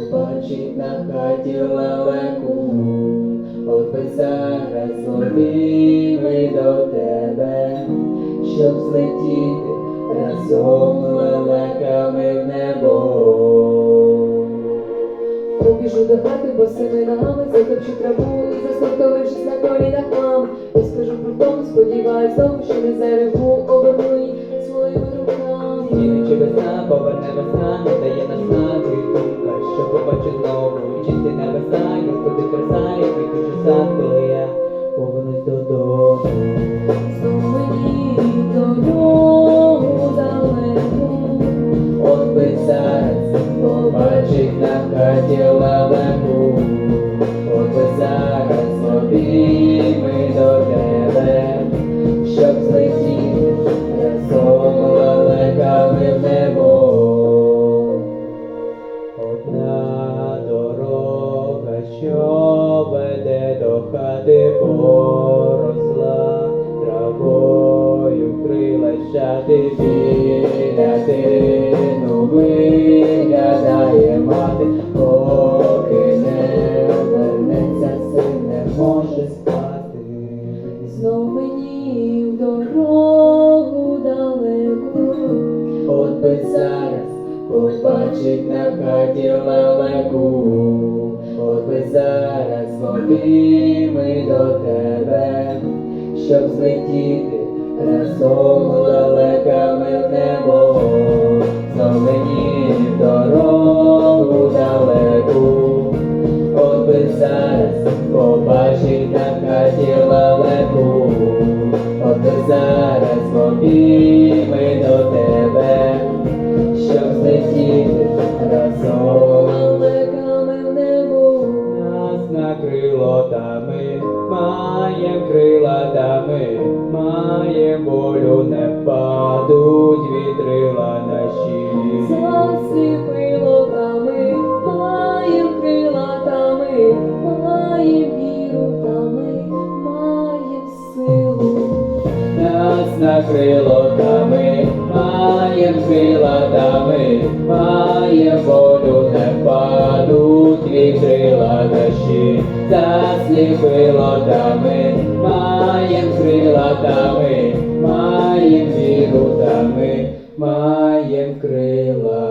побачить на хаті лелеку, от би зараз ловили до тебе, щоб злетіти разом лелеками в небо. Побіжу до хати босими ногами, затопчу траву і заслуховившись на колінах мам. І скажу тому, сподіваюсь тому, що не зареву, оберну своїми руками. Зміничи весна, поверне весна, не дає наснаги думка, хати поросла, травою крилася ти біля тину виглядає мати, поки не вернеться син, не може спати. знов мені в дорогу далеку. От би зараз побачить на хаті лелеку, би зараз ми до тебе, щоб злетіти разом далеками в небо, знов мені дорогу далеку, от би зараз побачить на хаті накрило та маєм крила та ми маєм волю, не впадуть вітрила наші. Засипило тами, маєм крила тами, маєм віру тами, маєм силу. Нас накрило та ми маєм крила та ми маєм волю, Зі пилотами, маєм крилатами, маєм вірутами, маєм крыла.